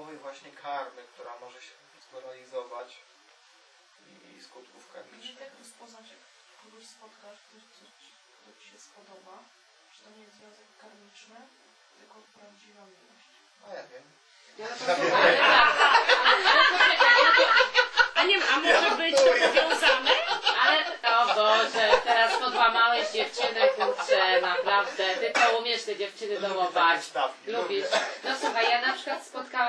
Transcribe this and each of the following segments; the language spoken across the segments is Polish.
dodatkowej właśnie karmy, która może się zmoralizować i skutków karmicznych. jak rozpoznać, jak kogoś spotkasz, ktoś, kto ci się spodoba, że to nie jest związek karmiczny, tylko prawdziwa miłość. No ja wiem. Ja na tak. A nie a może być powiązane? Ale, o Boże, teraz podłamałeś dziewczynę, kurczę, naprawdę. Ty to umiesz te dziewczyny dołować. Lubisz. No ja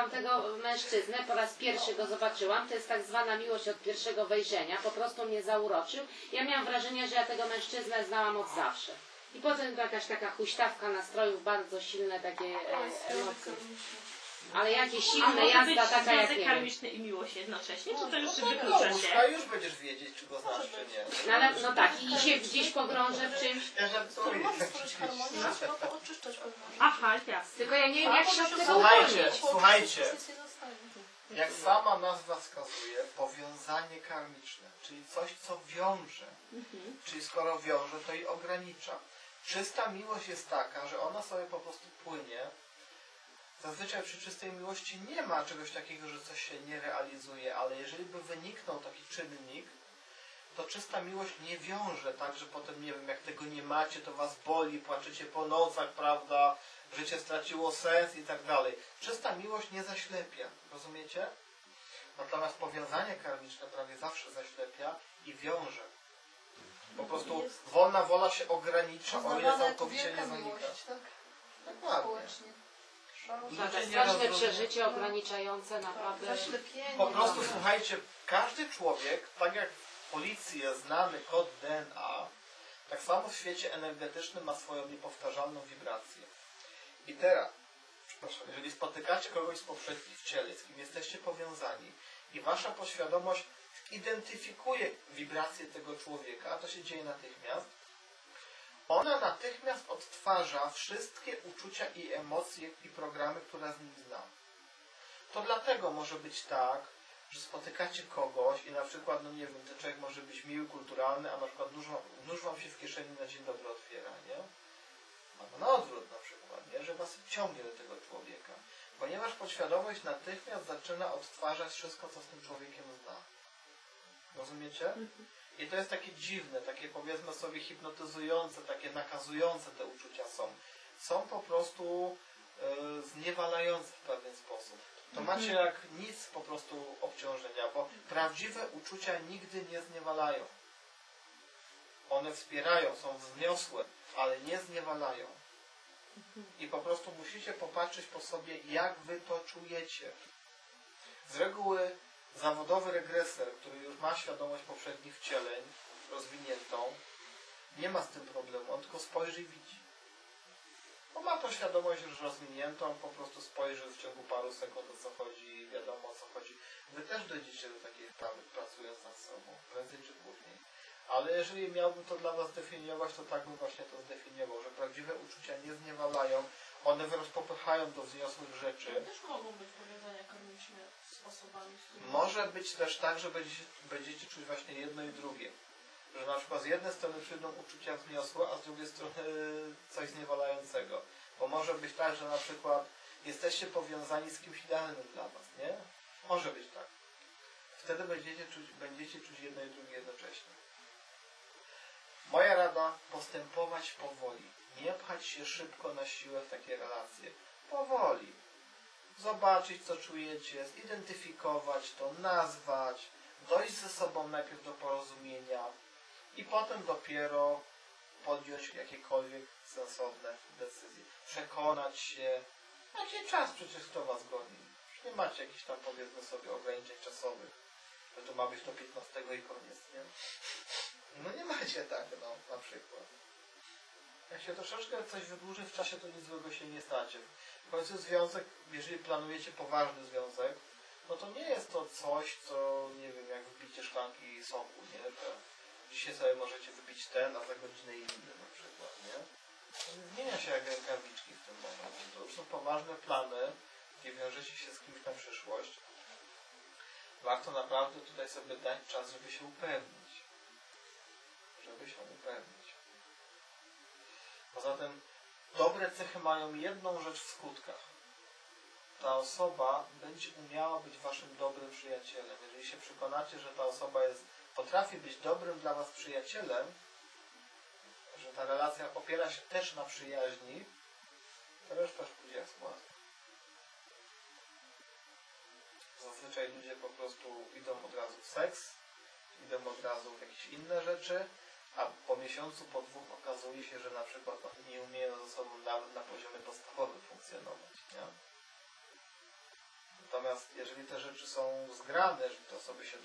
spotkałam tego mężczyznę, po raz pierwszy go zobaczyłam. To jest tak zwana miłość od pierwszego wejrzenia. Po prostu mnie zauroczył. Ja miałam wrażenie, że ja tego mężczyznę znałam od zawsze. I potem jakaś taka huśtawka nastrojów, bardzo silne takie e, emocje. Ale jakie silne, jazda taka jak nie wiem. karmiczny i miłość jednocześnie? Czy to już No wyklucza łóżka się? już będziesz wiedzieć, czy go znasz, czy nie. No, ale, no tak, i się gdzieś pogrążę w czymś. Ja żartuję. może stworzyć harmonię, trzeba to oczyszczać. Aha, jasne. Tylko ja nie wiem, jak się od tego Słuchajcie, uwolnić. słuchajcie. Jak sama nazwa wskazuje, powiązanie karmiczne, czyli coś, co wiąże. Czyli skoro wiąże, to i ogranicza. Czysta miłość jest taka, że ona sobie po prostu płynie. Zazwyczaj przy czystej miłości nie ma czegoś takiego, że coś się nie realizuje, ale jeżeli by wyniknął taki czynnik, to czysta miłość nie wiąże tak, że potem, nie wiem, jak tego nie macie, to was boli, płaczecie po nocach, prawda, życie straciło sens i tak dalej. Czysta miłość nie zaślepia, rozumiecie? Natomiast powiązanie karmiczne prawie zawsze zaślepia i wiąże. Po prostu wolna wola się ogranicza, o ile całkowicie nie zanika. miłość, tak? Dokładnie. Społecznie. Ludzie Tak, nie straszne przeżycie ograniczające naprawdę. Zaślepienie. Po prostu słuchajcie, każdy człowiek, tak jak w policji jest znany kod DNA, tak samo w świecie energetycznym ma swoją niepowtarzalną wibrację. I teraz, przepraszam, jeżeli spotykacie kogoś z poprzednich wcieleń, z kim jesteście powiązani i wasza podświadomość identyfikuje wibrację tego człowieka, a to się dzieje natychmiast, ona natychmiast odtwarza wszystkie uczucia i emocje i programy, które z nim zna. To dlatego może być tak, że spotykacie kogoś i na przykład, no nie wiem, ten człowiek może być miły, kulturalny, a na przykład nóż, nóż wam się w kieszeni na dzień dobry otwiera, nie? Albo na odwrót na przykład, nie? Że was ciągnie do tego człowieka. Ponieważ podświadomość natychmiast zaczyna odtwarzać wszystko, co z tym człowiekiem zna. Rozumiecie? I to jest takie dziwne, takie powiedzmy sobie hipnotyzujące, takie nakazujące te uczucia są. Są po prostu e, zniewalające w pewien sposób. To macie jak nic po prostu obciążenia, bo prawdziwe uczucia nigdy nie zniewalają. One wspierają, są wzniosłe, ale nie zniewalają. I po prostu musicie popatrzeć po sobie, jak wy to czujecie. Z reguły zawodowy regreser, który już ma świadomość poprzednich wcieleń rozwiniętą, nie ma z tym problemu, on tylko spojrzy i widzi. Bo ma to świadomość już rozwiniętą, po prostu spojrzy w ciągu paru sekund o co chodzi, wiadomo o co chodzi. Wy też dojdziecie do takiej sprawy, pracując nad sobą, prędzej czy później. Ale jeżeli miałbym to dla Was zdefiniować, to tak bym właśnie to zdefiniował, że prawdziwe uczucia nie zniewalają, one wręcz popychają do wzniosłych rzeczy. Też mogą być powiązania karmiczne z osobami, z którymi... Może być też tak, że będziecie, będziecie czuć właśnie jedno i drugie. Że na przykład z jednej strony przyjdą uczucia wzniosłe, a z drugiej strony coś zniewalającego. Bo może być tak, że na przykład jesteście powiązani z kimś idealnym dla Was, nie? Może być tak. Wtedy będziecie czuć, będziecie czuć jedno i drugie jednocześnie. Moja rada, postępować powoli. Nie pchać się szybko na siłę w takie relacje. Powoli zobaczyć, co czujecie, zidentyfikować to, nazwać, dojść ze sobą najpierw do porozumienia i potem dopiero podjąć jakiekolwiek sensowne decyzje. Przekonać się, macie czas przecież kto was goni. Nie macie jakichś tam powiedzmy sobie ograniczeń czasowych, że to ma być do 15 i koniec, nie? Nie macie tak, no, na przykład. Jak się troszeczkę coś wydłuży w czasie, to nic złego się nie stacie. W końcu związek, jeżeli planujecie poważny związek, no to nie jest to coś, co, nie wiem, jak wypicie szklanki soku, nie? Że dzisiaj sobie możecie wypić ten, a za godzinę inny na przykład, nie? Nie zmienia się jak rękawiczki w tym momencie. To już są poważne plany, gdzie wiążecie się z kimś na przyszłość. Warto naprawdę tutaj sobie dać czas, żeby się upewnić. Się upewnić. Poza tym dobre cechy mają jedną rzecz w skutkach. ta osoba będzie umiała być waszym dobrym przyjacielem. Jeżeli się przekonacie, że ta osoba jest, potrafi być dobrym dla was przyjacielem, że ta relacja opiera się też na przyjaźni, to reszta pójdzie jak. Zazwyczaj ludzie po prostu idą od razu w seks, idą od razu w jakieś inne rzeczy, a po miesiącu, po dwóch okazuje się, że na przykład oni nie umieją ze sobą nawet na poziomie podstawowym funkcjonować. Nie? Natomiast jeżeli te rzeczy są zgrane, że te osoby się